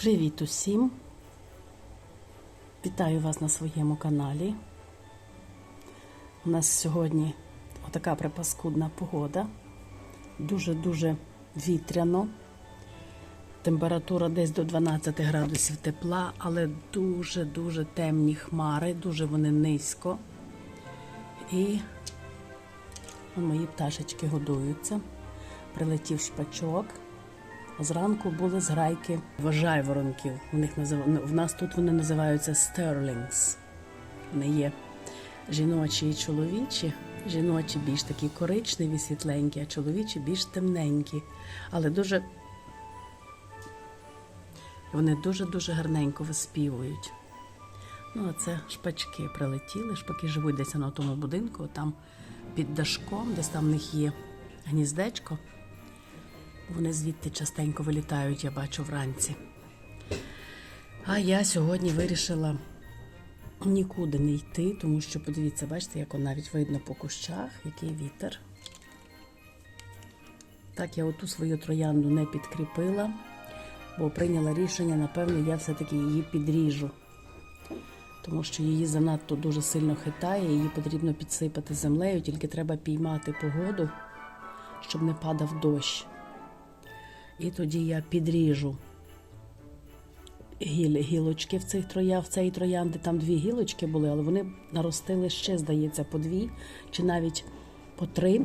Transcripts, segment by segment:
Привіт усім! Вітаю вас на своєму каналі. У нас сьогодні отака припаскудна погода. Дуже-дуже вітряно. Температура десь до 12 градусів тепла, але дуже-дуже темні хмари, дуже вони низько. І мої пташечки годуються. Прилетів шпачок. Зранку були зграйки жайворонків. У них назив... В нас тут вони називаються стерлінгс. Вони є жіночі і чоловічі. Жіночі більш такі коричневі, світленькі, а чоловічі більш темненькі. Але дуже вони дуже-дуже гарненько виспівують. Ну, а це шпачки прилетіли. Шпаки живуть десь на тому будинку, там під дашком, десь там в них є гніздечко. Вони звідти частенько вилітають, я бачу вранці. А я сьогодні вирішила нікуди не йти, тому що, подивіться, бачите, як он навіть видно по кущах, який вітер. Так, я оту свою троянду не підкріпила, бо прийняла рішення, напевно, я все-таки її підріжу. Тому що її занадто дуже сильно хитає, її потрібно підсипати землею, тільки треба піймати погоду, щоб не падав дощ. І тоді я підріжу гілочки в цих троя, в цій троянди. Там дві гілочки були, але вони наростили ще, здається, по дві чи навіть по три.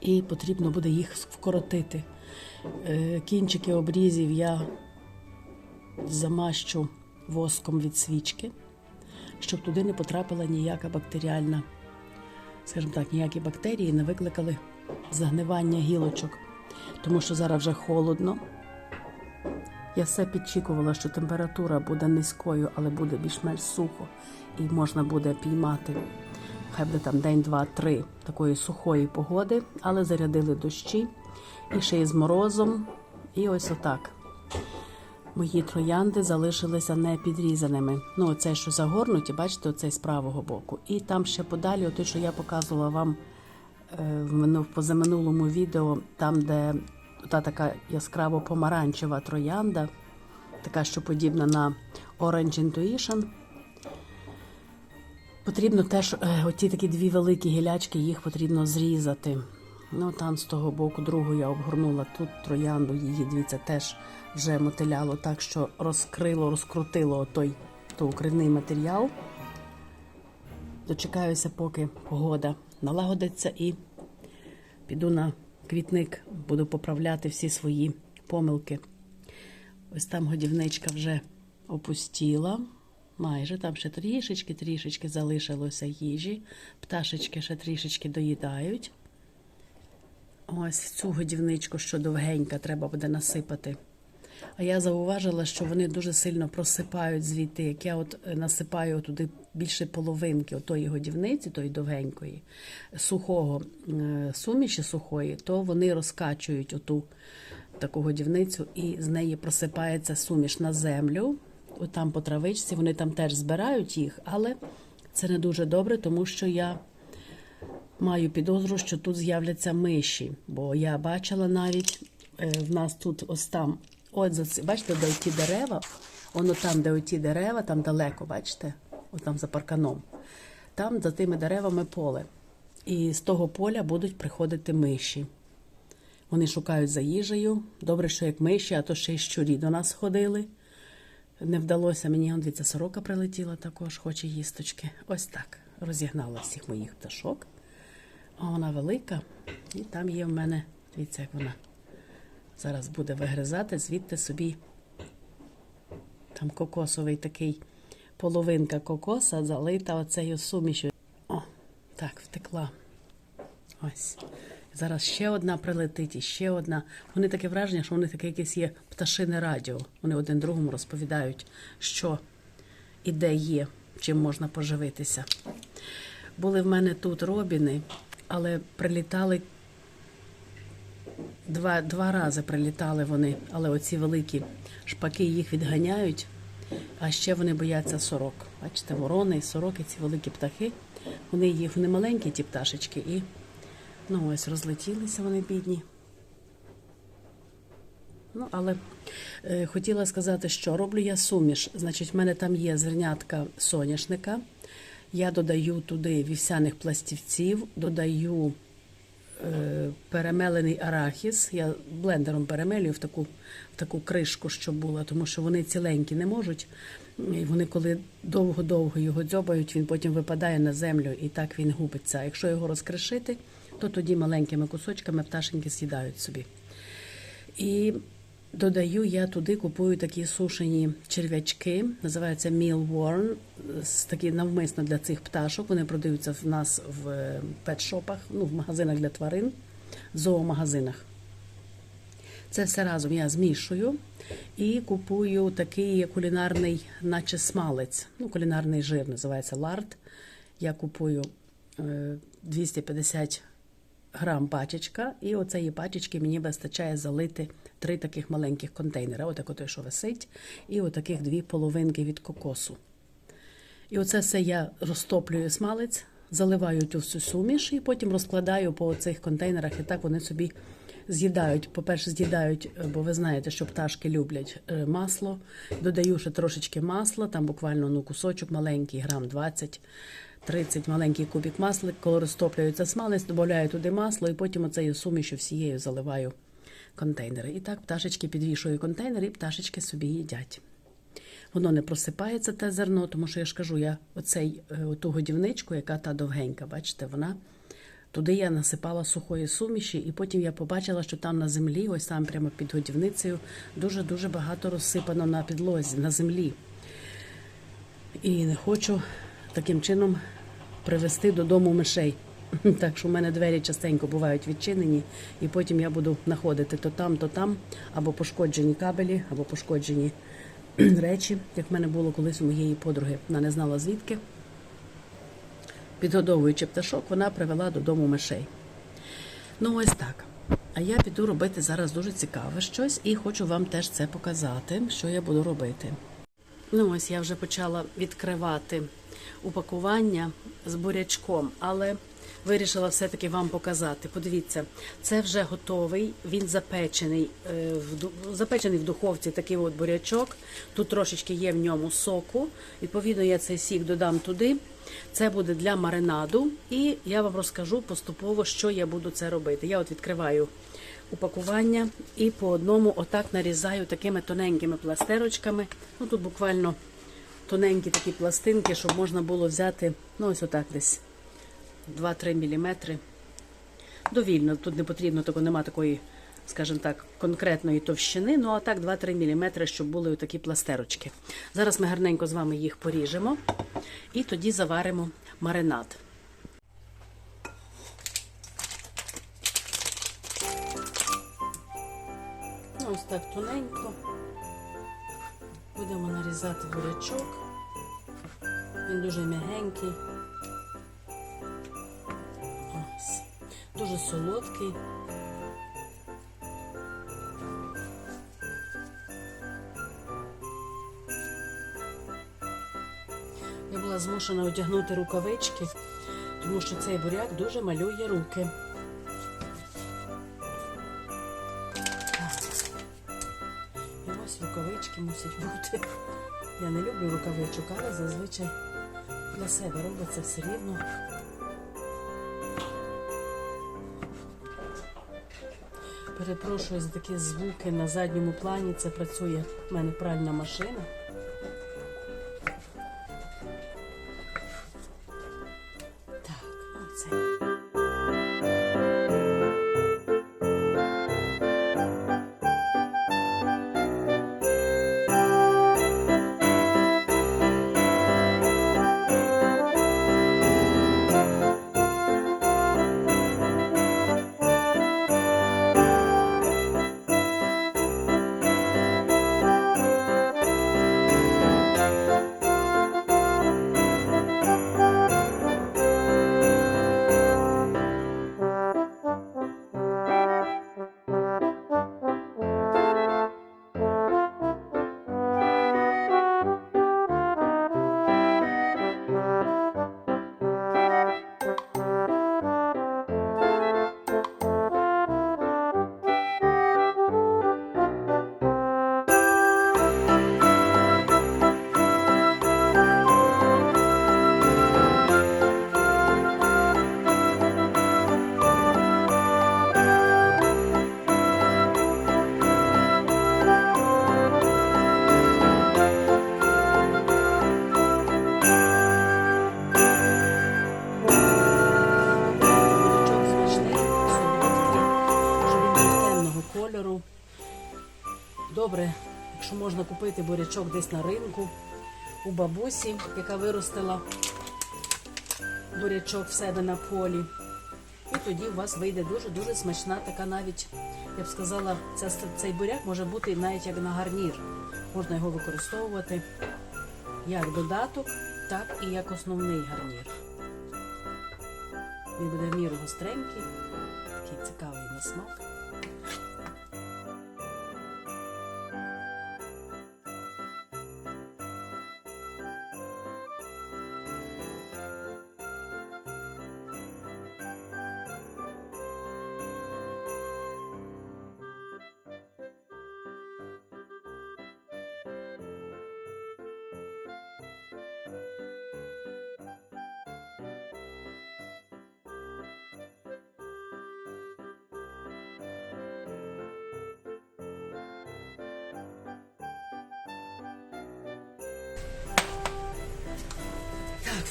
І потрібно буде їх вкоротити. Е, Кінчики обрізів я замащу воском від свічки, щоб туди не потрапила ніяка бактеріальна, скажімо так, ніякі бактерії не викликали загнивання гілочок тому що зараз вже холодно. Я все підчікувала, що температура буде низькою, але буде більш-менш сухо і можна буде піймати. Хай буде там день, два, три такої сухої погоди, але зарядили дощі і ще й з морозом. І ось отак. Мої троянди залишилися не підрізаними. Ну, оце, що загорнуті, бачите, оцей з правого боку. І там ще подалі, те, що я показувала вам в позаминулому відео, там, де та така яскраво помаранчева троянда, така, що подібна на Orange Intuition. Потрібно теж оті такі дві великі гілячки, їх потрібно зрізати. Ну, там з того боку другу я обгорнула тут троянду, її, дивіться, теж вже мотиляло так, що розкрило, розкрутило той то укривний матеріал. Дочекаюся, поки погода налагодиться і піду на квітник, буду поправляти всі свої помилки. Ось там годівничка вже опустіла. Майже там ще трішечки-трішечки залишилося їжі. Пташечки ще трішечки доїдають. Ось цю годівничку, що довгенька, треба буде насипати. А я зауважила, що вони дуже сильно просипають звідти, як я от насипаю туди більше половинки отої годівниці, тої довгенької, сухого суміші сухої, то вони розкачують оту таку годівницю, і з неї просипається суміш на землю. Там по травичці, вони там теж збирають їх, але це не дуже добре, тому що я маю підозру, що тут з'являться миші. Бо я бачила навіть в нас тут ось там. От за бачите, де ті дерева, воно там, де оті дерева, там далеко, бачите, от там за парканом. Там за тими деревами поле. І з того поля будуть приходити миші. Вони шукають за їжею. Добре, що як миші, а то ще й щурі до нас ходили. Не вдалося мені, дивіться, сорока прилетіла також, хоче їсточки. Ось так. Розігнала всіх моїх пташок. А вона велика, і там є в мене, дивіться, як вона. Зараз буде вигризати звідти собі там кокосовий такий половинка кокоса залита оцею сумішю. О, так, втекла. Ось. Зараз ще одна прилетить і ще одна. Вони таке враження, що вони таке якесь є пташине радіо. Вони один другому розповідають, що і де є, чим можна поживитися. Були в мене тут робіни, але прилітали Два два рази прилітали вони, але оці великі шпаки їх відганяють, а ще вони бояться сорок. Бачите, ворони, сороки, ці великі птахи. Вони їх вони маленькі, ті пташечки, і ну ось розлетілися вони бідні. Ну, але Е, Хотіла сказати, що роблю я суміш. Значить, в мене там є зернятка соняшника. Я додаю туди вівсяних пластівців, додаю перемелений арахіс. Я блендером перемелюю в таку, в таку кришку, що була, тому що вони ціленькі не можуть. І вони, коли довго-довго його дзьобають, він потім випадає на землю і так він губиться. А якщо його розкришити, то тоді маленькими кусочками пташеньки сідають собі. І додаю я туди, купую такі сушені черв'ячки, називаються mealworm, такі навмисно для цих пташок. Вони продаються в нас в е, петшопах, ну, в магазинах для тварин, в зоомагазинах. Це все разом я змішую і купую такий кулінарний, наче смалець. Ну, кулінарний жир називається лард. Я купую е, 250 грам пачечка, і оцеї пачечки мені вистачає залити три таких маленьких контейнера. Отак от, що висить, і отаких дві половинки від кокосу. І оце все я розтоплюю смалець, заливаю цю всю суміш і потім розкладаю по цих контейнерах, і так вони собі з'їдають. По-перше, з'їдають, е, бо ви знаєте, що пташки люблять е, масло. Додаю ще трошечки масла, там буквально ну, кусочок маленький, грам 20. 30 маленький кубик масла, коли розтоплюється смалець, додаю туди масло, і потім оцею сумішю всією заливаю контейнери. І так пташечки підвішую контейнер, і пташечки собі їдять. Воно не просипається те зерно, тому що я ж кажу, я оцей, е, оту годівничку, яка та довгенька, бачите, вона туди я насипала сухої суміші, і потім я побачила, що там на землі, ось там прямо під годівницею, дуже-дуже багато розсипано на підлозі, на землі. І не хочу таким чином привезти додому мишей. Так що в мене двері частенько бувають відчинені, і потім я буду знаходити то там, то там, або пошкоджені кабелі, або пошкоджені речі, як в мене було колись у моєї подруги. Вона не знала звідки. Підгодовуючи пташок, вона привела додому мишей. Ну, ось так. А я піду робити зараз дуже цікаве щось і хочу вам теж це показати, що я буду робити. Ну, ось я вже почала відкривати упакування з бурячком, але вирішила все-таки вам показати. Подивіться, це вже готовий, він запечений е, в запечений в духовці такий от бурячок. Тут трошечки є в ньому соку. Відповідно, я цей сік додам туди. Це буде для маринаду, і я вам розкажу поступово, що я буду це робити. Я от відкриваю упакування і по одному отак нарізаю такими тоненькими пластерочками. Ну тут буквально тоненькі такі пластинки, щоб можна було взяти, ну ось отак десь 2-3 мм. Довільно, тут не потрібно, тако нема такої, скажімо так, конкретної товщини, ну а так 2-3 мм, щоб були такі пластерочки. Зараз ми гарненько з вами їх поріжемо і тоді заваримо маринад. Ну, Ось так тоненько. Будемо нарізати бурячок. Він дуже м'ягенький. Дуже солодкий. Я була змушена одягнути рукавички, тому що цей буряк дуже малює руки. І ось рукавички мусять бути. Я не люблю рукавичок, але зазвичай для себе робиться все рівно. Перепрошую за такі звуки на задньому плані. Це працює в мене пральна машина. Купити бурячок десь на ринку у бабусі, яка виростила бурячок в себе на полі. І тоді у вас вийде дуже-дуже смачна, така навіть, я б сказала, ця, цей буряк може бути навіть як на гарнір. Можна його використовувати як додаток, так і як основний гарнір. Він буде в міру гостренький, такий цікавий на смак.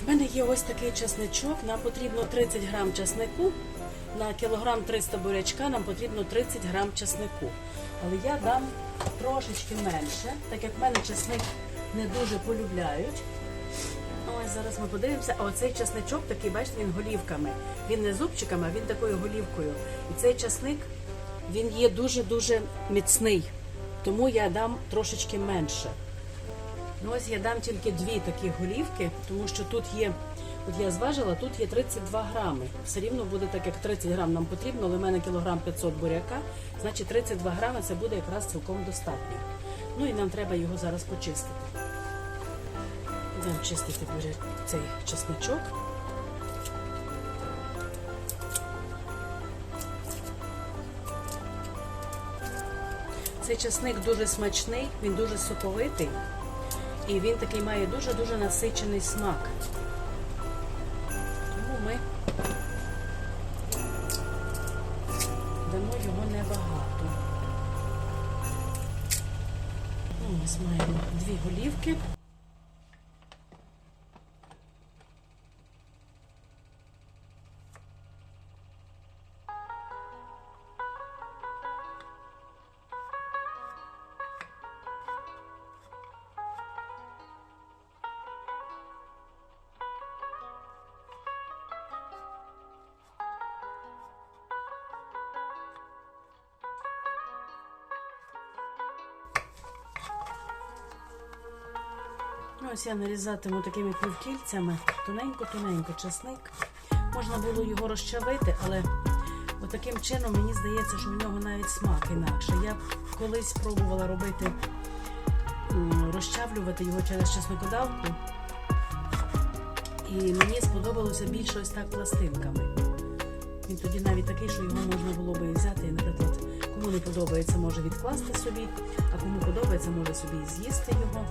В мене є ось такий чесничок. Нам потрібно 30 грам чеснику. На кілограм 300 бурячка нам потрібно 30 грам чеснику. Але я дам трошечки менше, так як в мене чесник не дуже полюбляють. Ось зараз ми подивимося. А оцей чесничок такий, бачите, він голівками. Він не зубчиками, а він такою голівкою. І цей чесник він є дуже-дуже міцний. Тому я дам трошечки менше. Ну ось я дам тільки дві такі голівки, тому що тут є, от я зважила, тут є 32 грами. Все рівно буде так, як 30 грам нам потрібно, але в мене кілограм 500 буряка, значить 32 грами це буде якраз цілком достатньо. Ну і нам треба його зараз почистити. Будемо чистити буря... цей чесничок. Цей чесник дуже смачний, він дуже соковитий. І він такий має дуже-дуже насичений смак. Ось я нарізатиму такими півкільцями, тоненько-тоненько часник. Можна було його розчавити, але таким чином мені здається, що в нього навіть смак інакше. Я колись пробувала робити, розчавлювати його через чесникодавку. І мені сподобалося більше ось так пластинками. Він тоді навіть такий, що його можна було би взяти, наприклад, кому не подобається, може відкласти собі, а кому подобається, може собі і з'їсти його.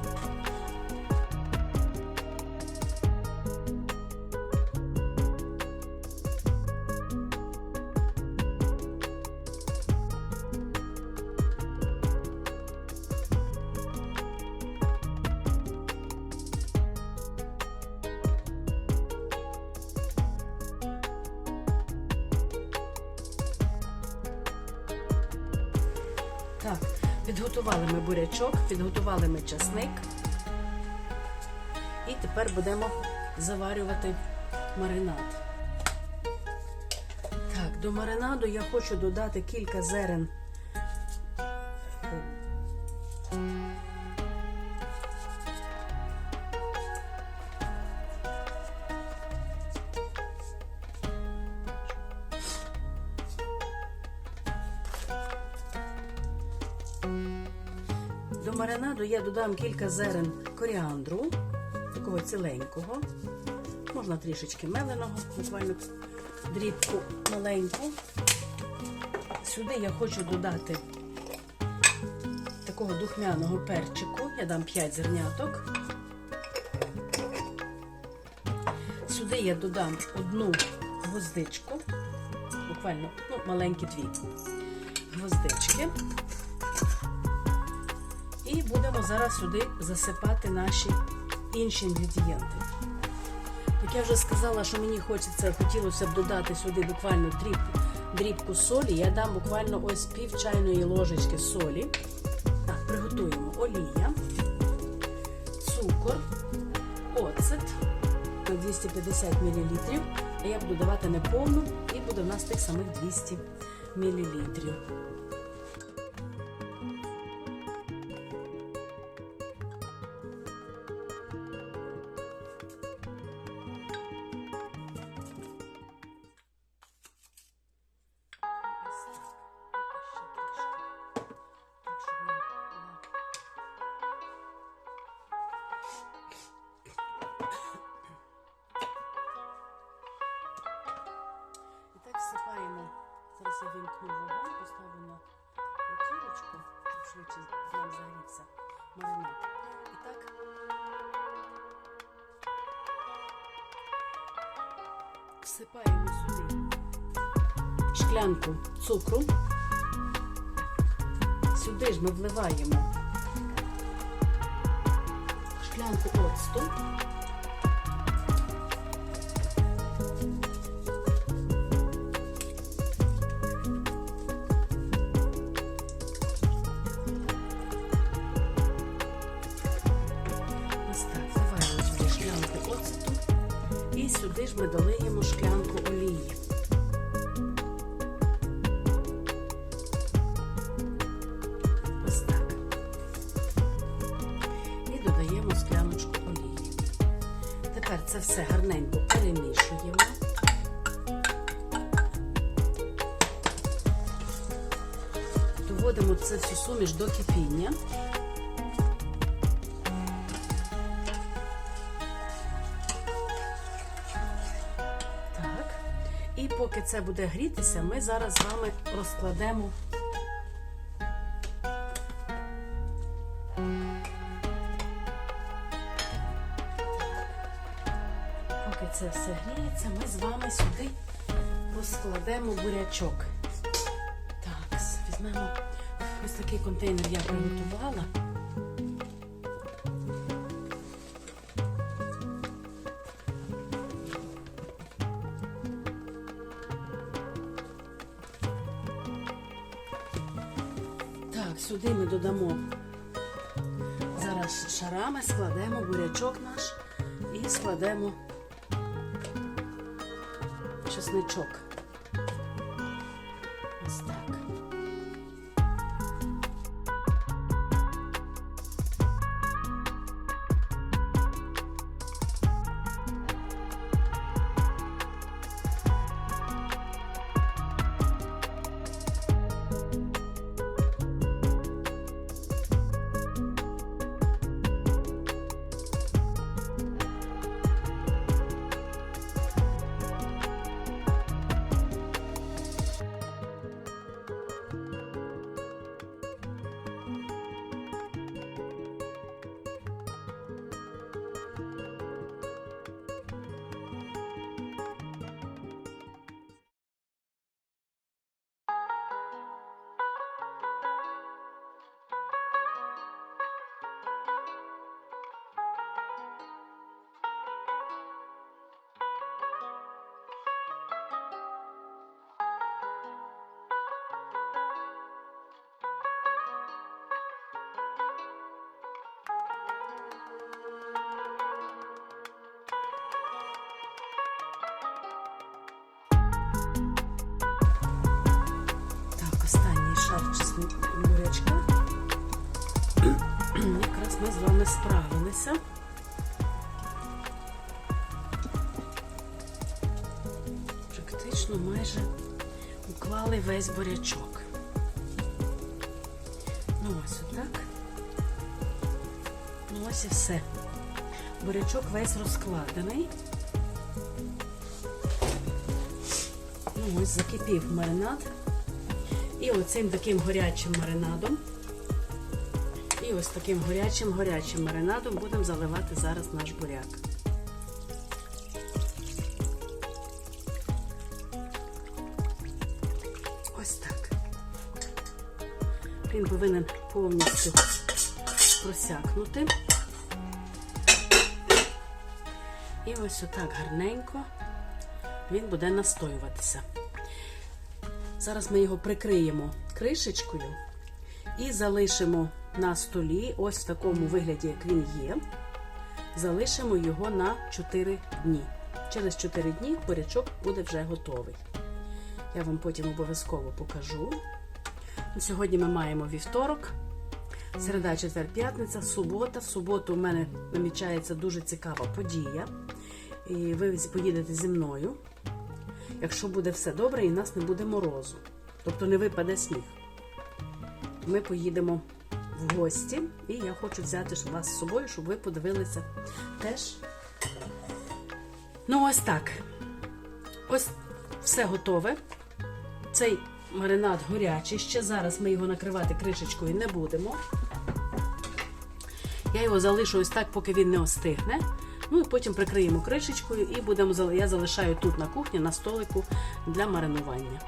Так, підготували ми бурячок, підготували ми часник. І тепер будемо заварювати маринад. Так, до маринаду я хочу додати кілька зерен. До маринаду я додам кілька зерен коріандру, такого ціленького. Можна трішечки меленого, буквально дрібку маленьку. Сюди я хочу додати такого духмяного перчику. Я дам 5 зерняток. Сюди я додам одну гвоздичку, буквально ну, маленькі дві гвоздички. Будемо зараз сюди засипати наші інші інгредієнти. Як я вже сказала, що мені хочеться, хотілося б додати сюди буквально дріб дрібку солі. Я дам буквально ось пів чайної ложечки солі. Так, приготуємо олія, цукор, оцет на 250 мл. Я буду давати неповну і буде в нас тих самих 200 мл. Швидше нам загрівся маринад. І так всипаємо сюди шклянку цукру. Сюди ж ми вливаємо шклянку оцту. Сюди ж ми долиємо шклянку олії. Ось. І додаємо скляночку олії. Тепер це все гарненько перемішуємо. Доводимо це всю суміш до кипіння. Поки це буде грітися, ми зараз з вами розкладемо Поки це все гріється, ми з вами сюди розкладемо бурячок. Так, візьмемо ось такий контейнер я приготувала. Сюди ми додамо зараз шарами, складемо бурячок наш і складемо чесничок. Ми з вами справилися. Практично майже уклали весь бурячок. Ну ось отак. Ну ось і все. Бурячок весь розкладений. Ну ось закипів маринад. І оцим таким горячим маринадом. І ось таким горячим горячим маринадом будемо заливати зараз наш буряк. Ось так. Він повинен повністю просякнути. І ось отак гарненько він буде настоюватися. Зараз ми його прикриємо кришечкою і залишимо на столі, ось в такому вигляді, як він є. Залишимо його на 4 дні. Через 4 дні бурячок буде вже готовий. Я вам потім обов'язково покажу. Сьогодні ми маємо вівторок, середа, четвер, п'ятниця, субота. В суботу у мене намічається дуже цікава подія. І ви поїдете зі мною, якщо буде все добре і нас не буде морозу. Тобто не випаде сніг. Ми поїдемо в гості, і я хочу взяти вас з собою, щоб ви подивилися теж. Ну, ось так. Ось все готове. Цей маринад горячий. Ще зараз ми його накривати кришечкою не будемо. Я його залишу ось так, поки він не остигне. Ну і потім прикриємо кришечкою і будемо я залишаю тут на кухні на столику для маринування.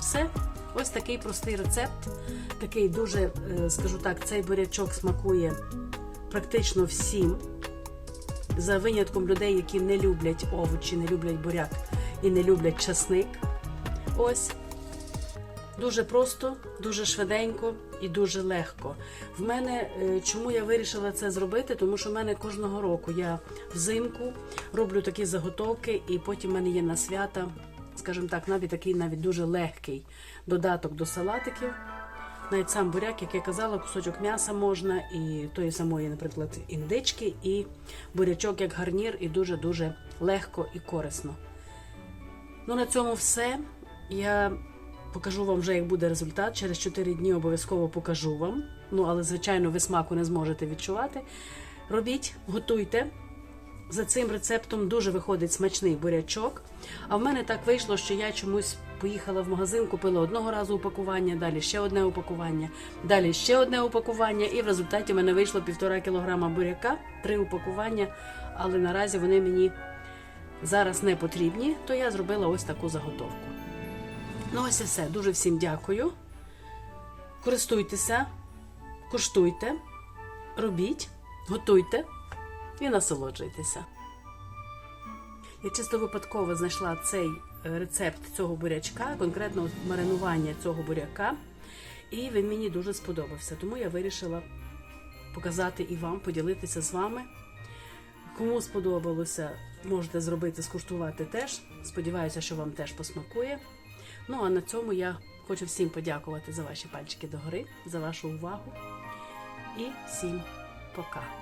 Все, ось такий простий рецепт. Такий дуже, е, скажу так, цей бурячок смакує практично всім. За винятком людей, які не люблять овочі, не люблять буряк і не люблять часник. Ось. Дуже просто, дуже швиденько і дуже легко. В мене е, чому я вирішила це зробити? Тому що в мене кожного року я взимку роблю такі заготовки, і потім в мене є на свята, скажімо так, навіть такий навіть дуже легкий додаток до салатиків. Навіть сам буряк, як я казала, кусочок м'яса можна, і тої самої, наприклад, індички, і бурячок як гарнір, і дуже-дуже легко і корисно. Ну, на цьому все. Я покажу вам вже, як буде результат. Через 4 дні обов'язково покажу вам. Ну, але, звичайно, ви смаку не зможете відчувати. Робіть, готуйте. За цим рецептом дуже виходить смачний бурячок. А в мене так вийшло, що я чомусь поїхала в магазин, купила одного разу упакування, далі ще одне упакування, далі ще одне упакування, і в результаті в мене вийшло півтора кілограма буряка, три упакування, але наразі вони мені зараз не потрібні, то я зробила ось таку заготовку. Ну, ось і все. Дуже всім дякую. Користуйтеся, куштуйте, робіть, готуйте і насолоджуйтеся. Я чисто випадково знайшла цей рецепт цього бурячка, конкретно маринування цього буряка, і він мені дуже сподобався. Тому я вирішила показати і вам, поділитися з вами. Кому сподобалося, можете зробити, скуштувати теж. Сподіваюся, що вам теж посмакує. Ну а на цьому я хочу всім подякувати за ваші пальчики догори, за вашу увагу. І всім пока!